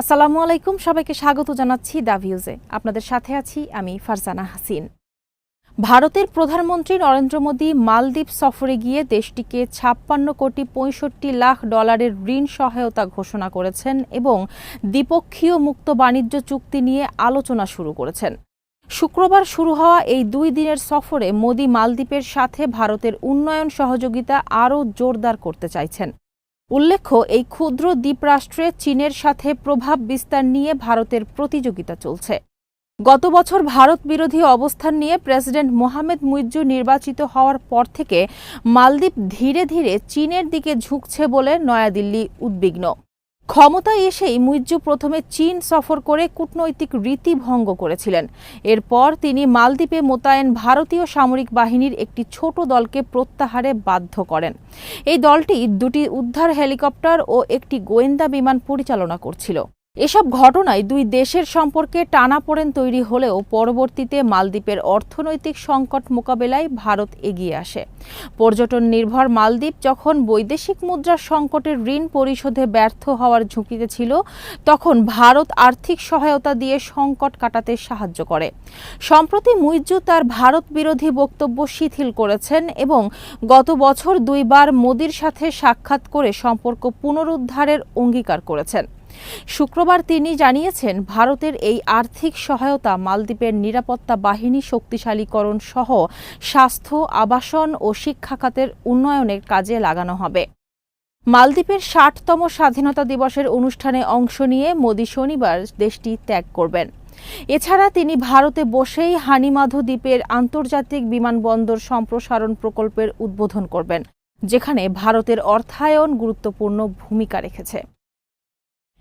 আসসালামু আলাইকুম, সবাইকে স্বাগত জানাচ্ছি দা ভিউজে। আপনাদের সাথে আছি আমি ফারজানা হাসিন। ভারতের প্রধানমন্ত্রী নরেন্দ্র মোদী মালদ্বীপ সফরে গিয়ে দেশটিকে ছাপ্পান্ন কোটি পঁয়ষট্টি লাখ ডলারের ঋণ সহায়তা ঘোষণা করেছেন এবং দ্বিপক্ষীয় মুক্ত বাণিজ্য চুক্তি নিয়ে আলোচনা শুরু করেছেন। শুক্রবার শুরু হওয়া এই দুই দিনের সফরে মোদী মালদ্বীপের সাথে ভারতের উন্নয়ন সহযোগিতা আরও জোরদার করতে চাইছেন। উল্লেখ্য, এই ক্ষুদ্র দ্বীপরাষ্ট্রে চীনের সাথে প্রভাব বিস্তার নিয়ে ভারতের প্রতিযোগিতা চলছে। গত বছর ভারত বিরোধী অবস্থান নিয়ে প্রেসিডেন্ট মোহাম্মদ মুইজু নির্বাচিত হওয়ার পর থেকে মালদ্বীপ ধীরে ধীরে চীনের দিকে ঝুঁকছে বলে নয়াদিল্লি উদ্বিগ্ন। ক্ষমতায় এসেই মুইজু প্রথমে চীন সফর করে কূটনৈতিক রীতি ভঙ্গ করেছিলেন। এরপর তিনি মালদ্বীপে মোতায়েন ভারতীয় সামরিক বাহিনীর একটি ছোট দলকে প্রত্যাহারে বাধ্য করেন। এই দলটি দুটি উদ্ধার হেলিকপ্টার ও একটি গোয়েন্দা বিমান পরিচালনা করছিল। এসব ঘটনায় দুই দেশের সম্পর্কে টানাপোড়েন তৈরি হলেও পরবর্তীতে মালদ্বীপের অর্থনৈতিক সংকট মোকাবেলায় ভারত এগিয়ে আসে। পর্যটন নির্ভর মালদ্বীপ যখন বৈদেশিক মুদ্রার সংকটের ঋণ পরিশোধে ব্যর্থ হওয়ার ঝুঁকিতে ছিল, তখন ভারত আর্থিক সহায়তা দিয়ে সংকট কাটাতে সাহায্য করে। সম্প্রতি মুইজু তার ভারত বিরোধী বক্তব্য শিথিল করেছেন এবং গত বছর দুইবার মোদির সাথে সাক্ষাৎ করে সম্পর্ক পুনরুদ্ধারের অঙ্গীকার করেছেন। শুক্রবার তিনি জানিয়েছেন, ভারতের এই আর্থিক সহায়তা মালদ্বীপের নিরাপত্তা বাহিনী শক্তিশালীকরণ সহ স্বাস্থ্য, আবাসন ও শিক্ষা খাতের উন্নয়নের কাজে লাগানো হবে। মালদ্বীপের ষাটতম স্বাধীনতা দিবসের অনুষ্ঠানে অংশ নিয়ে মোদি শনিবার দেশটি ত্যাগ করবেন। এছাড়া তিনি ভারতে বসেই হানিমাধু দ্বীপের আন্তর্জাতিক বিমানবন্দর সম্প্রসারণ প্রকল্পের উদ্বোধন করবেন, যেখানে ভারতের অর্থায়ন গুরুত্বপূর্ণ ভূমিকা রেখেছে।